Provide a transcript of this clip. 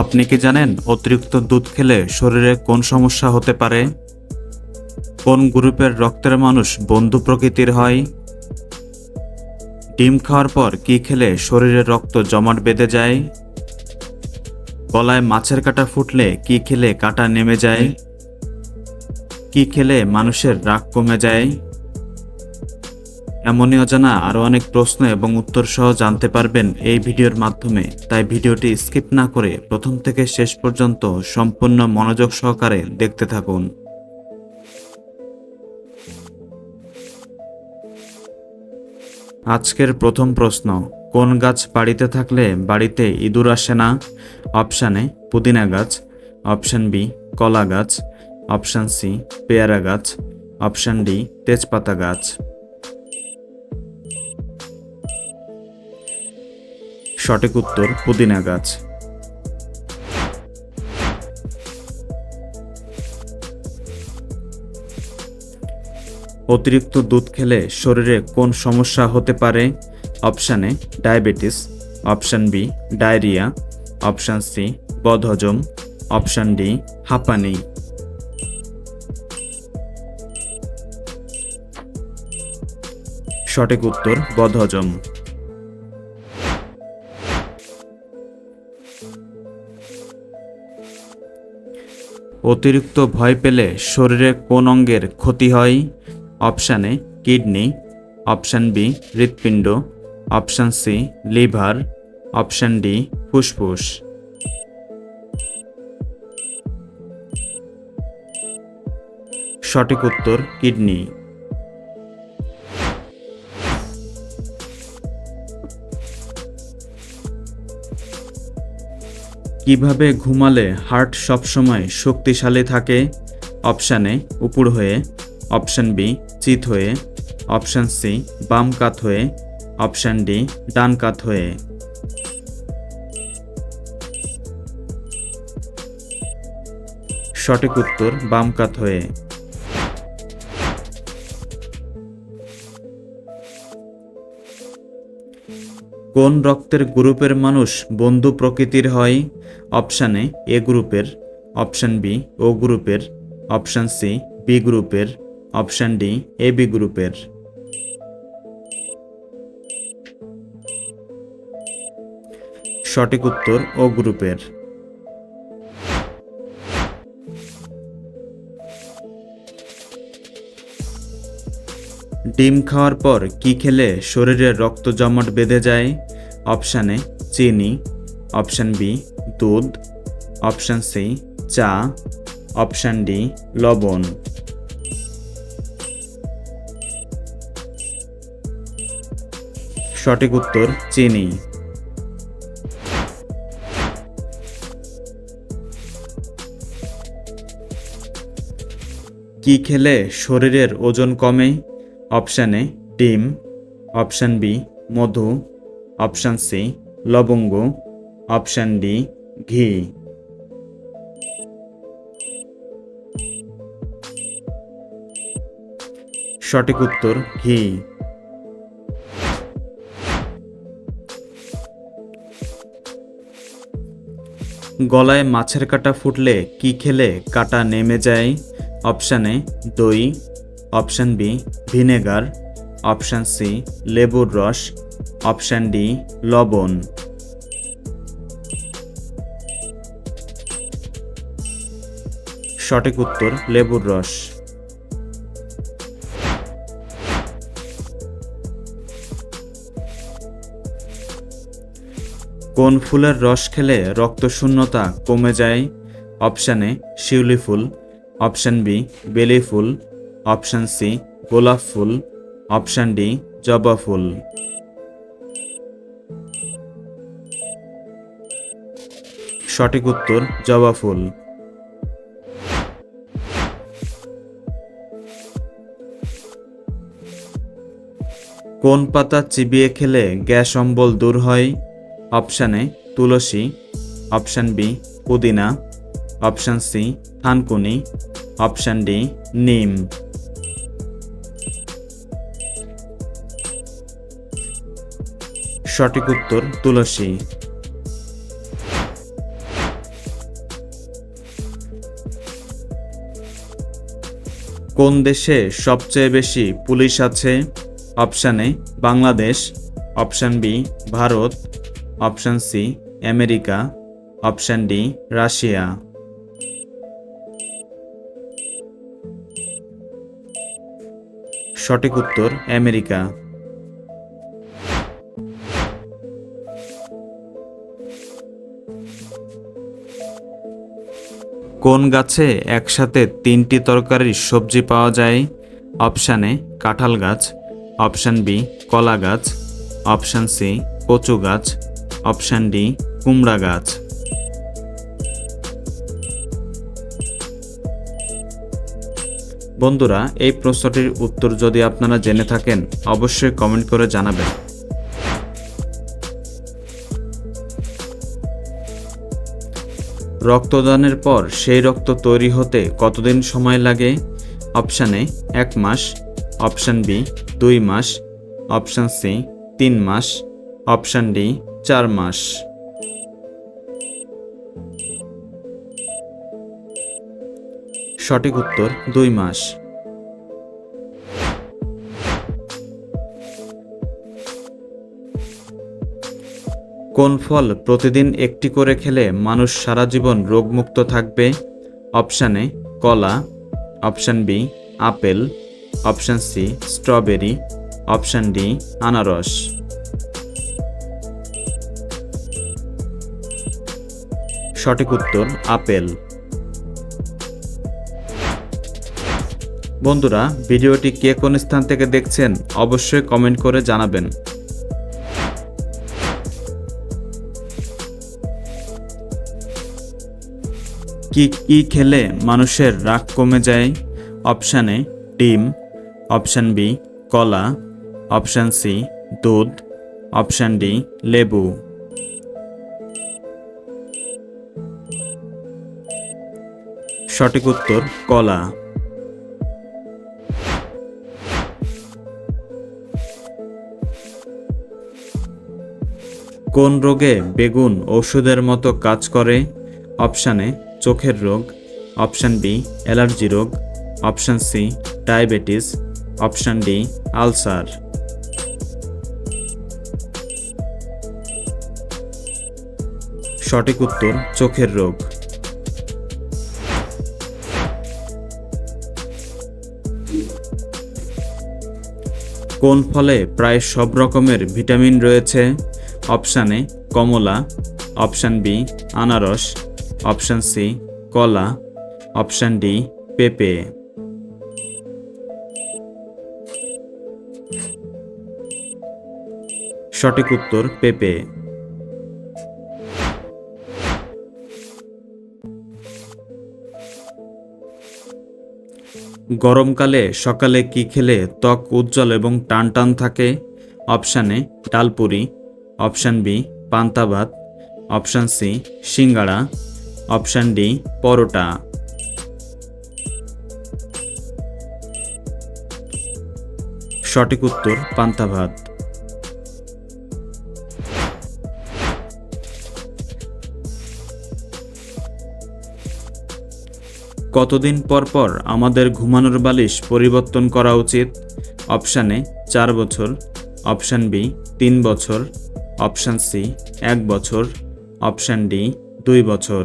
আপনি কি জানেন অতিরিক্ত দুধ খেলে শরীরে কোন সমস্যা হতে পারে? কোন গ্রুপের রক্তের মানুষ বন্ধু প্রকৃতির হয়? ডিম খাওয়ার পর কি খেলে শরীরে রক্ত জমাট বেঁধে যায়? গলায় মাছের কাঁটা ফুটলে কি খেলে কাঁটা নেমে যায়? কি খেলে মানুষের রাগ কমে যায়? এমনই অজানা আরও অনেক প্রশ্ন এবং উত্তর সহ জানতে পারবেন এই ভিডিওর মাধ্যমে। তাই ভিডিওটি স্কিপ না করে প্রথম থেকে শেষ পর্যন্ত সম্পূর্ণ মনোযোগ সহকারে দেখতে থাকুন। আজকের প্রথম প্রশ্ন, কোন গাছ বাড়িতে থাকলে বাড়িতে ইঁদুর আসে না? অপশান পুদিনা গাছ। অপশান বি, কলা গাছ। অপশান সি, পেয়ারা গাছ। অপশান ডি, তেজপাতা গাছ। সঠিক উত্তর পুদিনা গাছ। অতিরিক্ত দুধ খেলে শরীরে কোন সমস্যা হতে পারে? Option diabetes. Option B, diarrhoea. Option C, বদহজম। অপশান ডি, হাঁপানি। সঠিক উত্তর বদহজম। অতিরিক্ত ভয় পেলে শরীরে কোন অঙ্গের ক্ষতি হয়? Option A, kidney, option B, হৃৎপিণ্ড, option C, liver, option D, ফুসফুস। সঠিক উত্তর, কিডনি। কীভাবে ঘুমালে হার্ট সবসময় শক্তিশালী থাকে? অপশান এ, উপর হয়ে। অপশান বি, চিত হয়ে। অপশান সি, বাম কাত হয়ে। অপশান ডি, ডান কাত হয়ে। সঠিক উত্তর, বাম কাত হয়ে। কোন রক্তের গ্রুপের মানুষ বন্ধু প্রকৃতির হয়? অপশানে এ গ্রুপের। অপশান বি, ও গ্রুপের। অপশান সি, বি গ্রুপের। অপশান ডি, এ বি গ্রুপের। সঠিক উত্তর, ও গ্রুপের। ডিম খাওয়ার পর কি খেলে শরীরে রক্ত জমাট বেঁধে যায়? অপশান এ, চিনি। অপশান বি, দুধ। অপশান সি, চা। অপশান ডি, লবণ। সঠিক উত্তর, চিনি। কি খেলে শরীরের ওজন কমে? অপশান এ ডিম অপশান বি, মধু, অপশান সি, লবঙ্গ, অপশান ডি, ঘি। সঠিক উত্তর, ঘি। গলায় মাছের কাঁটা ফুটলে কি খেলে কাঁটা নেমে যায়? অপশানে দই option B, vinegar. Option C, লেবুর রস। অপশান ডি, লবণ। সঠিক উত্তর, লেবুর রস। কোন ফুলের রস খেলে রক্তশূন্যতা কমে যায়? অপশানে শিউলি ফুল। অপশান বি, বেলি ফুল। অপশান সি গোলাপ ফুল। অপশান ডি জবা ফুল। সঠিক উত্তর, জবা ফুল। কোন পাতা চিবিয়ে খেলে গ্যাস অম্বল দূর হয়? অপশান তুলসী। অপশান বি পুদিনা। অপশান সি থানকুনি। অপশান ডি নিম। সঠিক উত্তর তুলসী। কোন দেশে সবচেয়ে বেশি পুলিশ আছে? Option A, Bangladesh. Option B, Bharat. Option C, America. Option D, Russia. সঠিক উত্তর, আমেরিকা। কোন গাছে একসাথে তিনটি তরকারির সবজি পাওয়া যায়? অপশানে কাঁঠাল গাছ। অপশান বি, কলা গাছ। অপশান সি, কচু গাছ। অপশান ডি, কুমড়া গাছ। বন্ধুরা, এই প্রশ্নটির উত্তর যদি আপনারা জেনে থাকেন, অবশ্যই কমেন্ট করে জানাবেন। রক্তদানের পর সেই রক্ত তৈরি হতে কতদিন সময় লাগে? অপশান এ, এক মাস। অপশান বি, দুই মাস। অপশান সি, তিন মাস। অপশান ডি, চার মাস। সঠিক উত্তর, দুই মাস। কোন ফল প্রতিদিন একটি করে খেলে মানুষ সারা জীবন রোগমুক্ত থাকবে? অপশান এ, কলা। Option B, apple. Option C, strawberry. Option D, আনারস। সঠিক উত্তর, আপেল। বন্ধুরা, ভিডিওটি কে কোন স্থান থেকে দেখছেন অবশ্যই কমেন্ট করে জানাবেন। কি কি খেলে মানুষের রাগ কমে যায়? অপশান এ ডিম। অপশান বি কলা। অপশান সি দুধ। অপশান ডি লেবু। সঠিক উত্তর, কলা। কোন রোগে বেগুন ওষুধের মতো কাজ করে? অপশান চোখের রোগ, অপশান বি, অ্যালার্জি রোগ, option C, diabetes, option D, ulcer. সঠিক উত্তর, চোখের রোগ। কোন ফলে প্রায় সব রকমের ভিটামিন রয়েছে? অপশানে কমলা, অপশান বি, আনারস অপশান সি, কলা, অপশান ডি, পেঁপে। সঠিক উত্তর, পেঁপে। গরমকালে সকালে কি খেলে ত্বক উজ্জ্বল এবং টান টান থাকে? অপশান ডালপুরি। অপশান বি পান্তা ভাত অপশান সি, সিঙ্গাড়া। Option D, paratha. সঠিক উত্তর, পান্তা ভাত। কতদিন পর পর আমাদের ঘুমানোর বালিশ পরিবর্তন করা উচিত? অপশানে চার বছর। অপশান বি, তিন বছর। অপশান সি, এক বছর। অপশান ডি, দুই বছর।